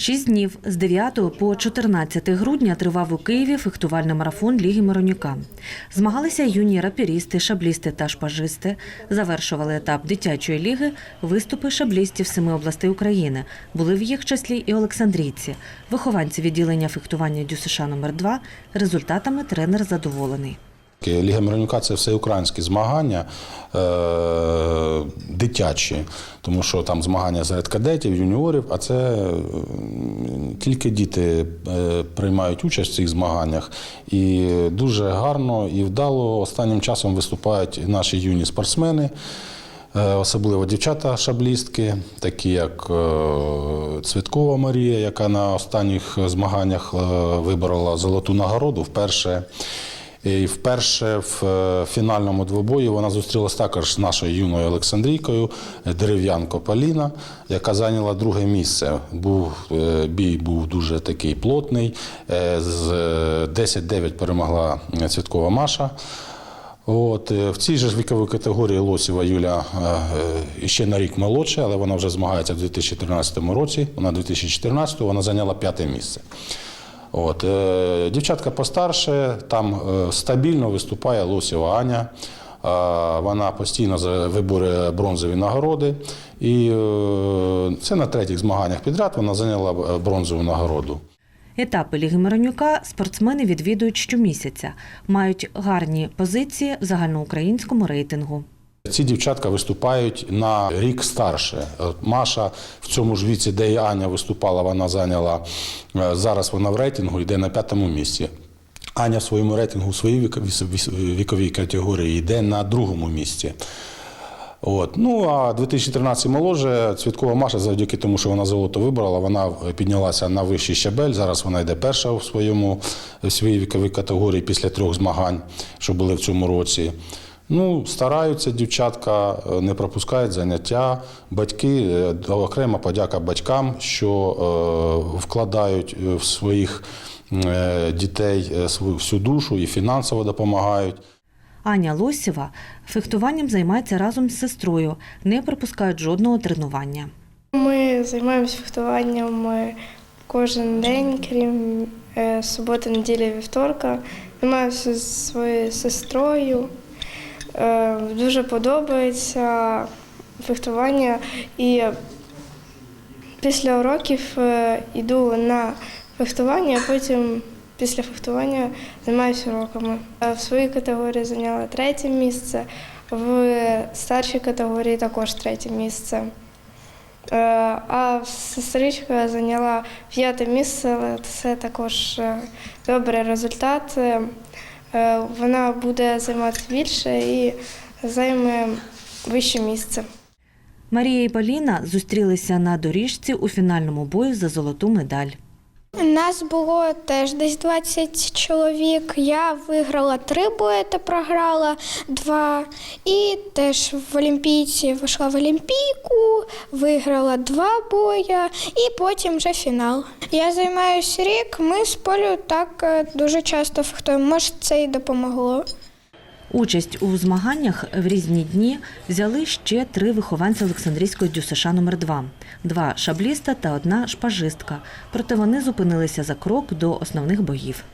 Шість днів з 9 по 14 грудня тривав у Києві фехтувальний марафон Ліги Миронюка. Змагалися юні рапірісти, шаблісти та шпажисти. Завершували етап дитячої ліги виступи шаблістів семи областей України. Були в їх числі і Олександрійці. Вихованці відділення фехтування ДЮСШ номер 2 Результатами тренер задоволений. Ліга Миронюка це всеукраїнські змагання е, дитячі, тому що там змагання серед кадетів, юніорів, а це тільки діти е, приймають участь в цих змаганнях. І дуже гарно і вдало останнім часом виступають наші юні спортсмени. Е, Особливо дівчата-шаблістки, такі як е, Цвіткова Марія, яка на останніх змаганнях виборола золоту нагороду вперше. І вперше в е, фінальному двобої вона зустрілася також з нашою юною Олександрійкою е, Дерев'янко Поліна, яка зайняла друге місце. Був е, бій був дуже такий плотний. З е, 10-9 перемогла Цвіткова Маша. От, в цій же віковій категорії Лосєва Юля ще на рік молодша, але вона вже змагається в 2013 році. Вона 2014 вона зайняла п'яте місце. От, е, дівчатка постарше, там е, стабільно виступає Лосєва Аня. Е, Вона постійно виборює бронзові нагороди. І це на третіх змаганнях підряд вона зайняла бронзову нагороду. Етапи Ліги Миронюка спортсмени відвідують щомісяця. Мають гарні позиції в загальноукраїнському рейтингу. Ці дівчатка виступають на рік старше. Маша в цьому ж віці, де і Аня виступала, вона зайняла е, зараз. Вона в рейтингу йде на п'ятому місці. Аня в своєму рейтингу у своїй віковій категорії йде на другому місці. От. Ну а 2013 моложе Цвіткова Маша, завдяки тому, що вона золото вибрала, вона піднялася на вищий щабель. Зараз вона йде перша в своєму в своїй віковій категорії після трьох змагань, що були в цьому році. Ну, стараються дівчатка, е, не пропускають заняття. Батьки, е, окрема подяка батькам, що е, вкладають е, в своїх е, дітей свою всю душу і фінансово допомагають. Аня Лосєва фехтуванням займається разом з сестрою, не пропускають жодного тренування. Ми займаємося фехтуванням кожен день, крім суботи, неділі, вівторка. Займаюся зі своєю сестрою. Е, Дуже подобається фехтування. І після уроків е, йду на фехтування, а потім після фехтування займаюся уроками. Е, В своїй категорії зайняла третє місце, в старшій категорії також третє місце. А сестричка зайняла п'яте місце, але це також добрий результат. Е, Вона буде займатися більше і займе вище місце. Марія і Поліна зустрілися на доріжці у фінальному бою за золоту медаль. Нас було теж десь 20 чоловік. Я виграла три бої та програла два. І теж в Олімпійці вийшла в Олімпійку, виграла два бої і потім вже фінал. Я займаюся рік. Ми з полю так е, дуже часто фехтуємо. Може, це і допомогло. Участь у змаганнях в різні дні взяли ще три вихованці Олександрійської ДЮСШ номер 2 два шабліста та одна шпажистка. Проте вони зупинилися за крок до основних боїв.